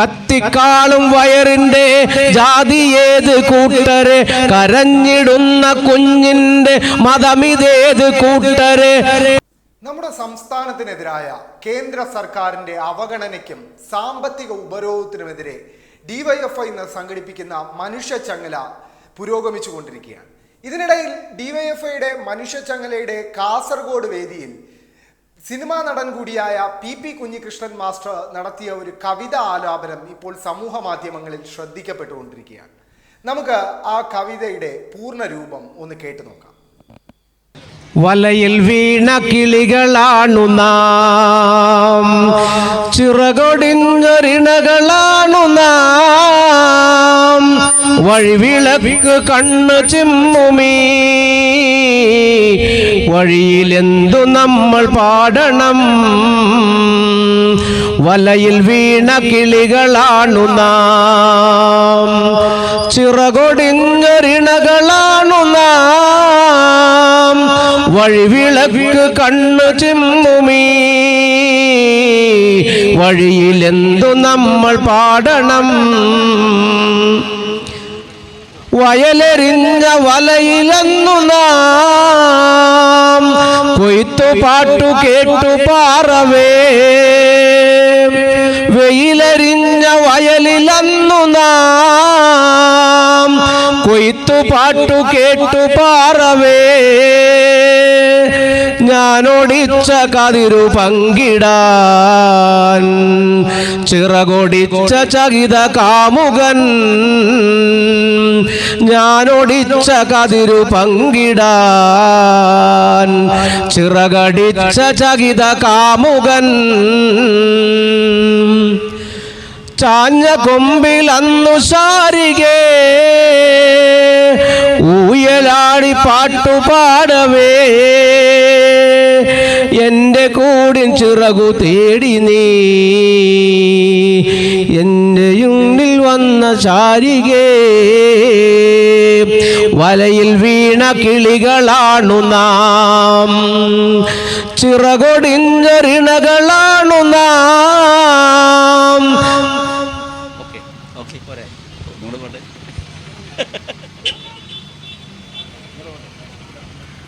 കത്തിക്കാളും വയറിന്റെ ജാതി ഏത് കൂട്ടര്? കരഞ്ഞിടുന്ന കുഞ്ഞിന്റെ മതമിതേത് കൂട്ടര്? നമ്മുടെ സംസ്ഥാനത്തിനെതിരായ കേന്ദ്ര സർക്കാരിന്റെ അവഗണനയ്ക്കും സാമ്പത്തിക ഉപരോധത്തിനുമെതിരെ ഡിവൈഎഫ്ഐ ഇന്ന് സംഘടിപ്പിക്കുന്ന മനുഷ്യചങ്ങല പുരോഗമിച്ചുകൊണ്ടിരിക്കുകയാണ്. ഇതിനിടയിൽ ഡിവൈഎഫ്ഐയുടെ മനുഷ്യചങ്ങലയുടെ കാസർഗോഡ് വേദിയിൽ സിനിമാ നടൻ കൂടിയായ പി പി കുഞ്ഞികൃഷ്ണൻ മാസ്റ്റർ നടത്തിയ ഒരു കവിത ആലാപനം ഇപ്പോൾ സമൂഹ മാധ്യമങ്ങളിൽ ശ്രദ്ധിക്കപ്പെട്ടുകൊണ്ടിരിക്കുകയാണ്. നമുക്ക് ആ കവിതയുടെ പൂർണ രൂപം ഒന്ന് കേട്ടു നോക്കാം. വലയിൽ വീണ കിളികളാണു നാം. ചിറകൊടിഞ്ഞൊരിണകളാണു നാം. വഴിവിളക്ക് കണ്ണു ചിമ്മുമീ. വഴിയിലെന്തു നമ്മൾ പാടണം? വലയിൽ വീണ കിളികളാണു നാം. ചിറകൊടിങ്ങറിണകളാണു നാം. വഴിവിളക്ക് കണ്ണു ചിമ്മുമീ. വഴിയിലെന്തു നമ്മൾ പാടണം? വയലെറിഞ്ഞ വലയിലെന്നു നാം. കൊയ്ത്തു പാട്ടു കേട്ടു പാറവേ. വെയിലരിഞ്ഞ വയലിലന്നു നാം. കൊയ്ത്തു പാട്ടു കേട്ടു പാറവേ. ഞാനോടിച്ച കതിരു പങ്കിടാൻ. ചിറകൊടിച്ച ചകിത കാമുകൻ. ഞാനൊടിച്ച കതിരു പങ്കിടാൻ. ചിറകടിച്ച ചകിത കാമുകൻ. ചാഞ്ഞ കൊമ്പിൽ അന്നു ശാരികേ. ഊയലാടി പാട്ടു പാടവേ എന്റെ കൂടിൻ ചിറകു തേടി നീ. എന്റെ ഉള്ളിൽ വന്ന ചാരികേ വലയിൽ വീണ കിളികളാണു നാം. ചിറകൊടിഞ്ഞറിണകളാണു നാം.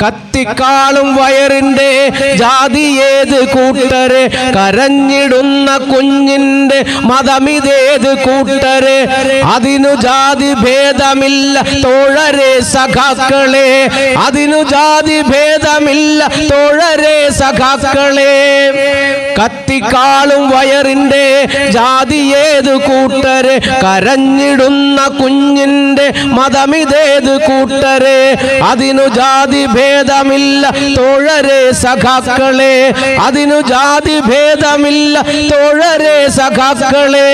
കത്തിക്കാളും വയറിന്റെ ജാതി ഏത് കൂട്ടര്? കരഞ്ഞിടുന്ന കുഞ്ഞിന്റെ മതമിതേത് കൂട്ടര്? അതിനു ജാതി ഭേദമില്ല തോഴരെ സഖാക്കളെ. അതിനു ജാതി ഭേദമില്ല തോഴരെ സഖാക്കളെ. കത്തിക്കാളും വയറിന്റെ ജാതി ഏത് കൂട്ടര്? കരഞ്ഞിടുന്ന കുഞ്ഞിന്റെ മതമിതേത് കൂട്ടര്? അതിനു ജാതി ഭേദമില്ല. തോഴരെ സഖാക്കളെ അതിനു ജാതി ഭേദമില്ല. തോഴരെ സഖാക്കളെ.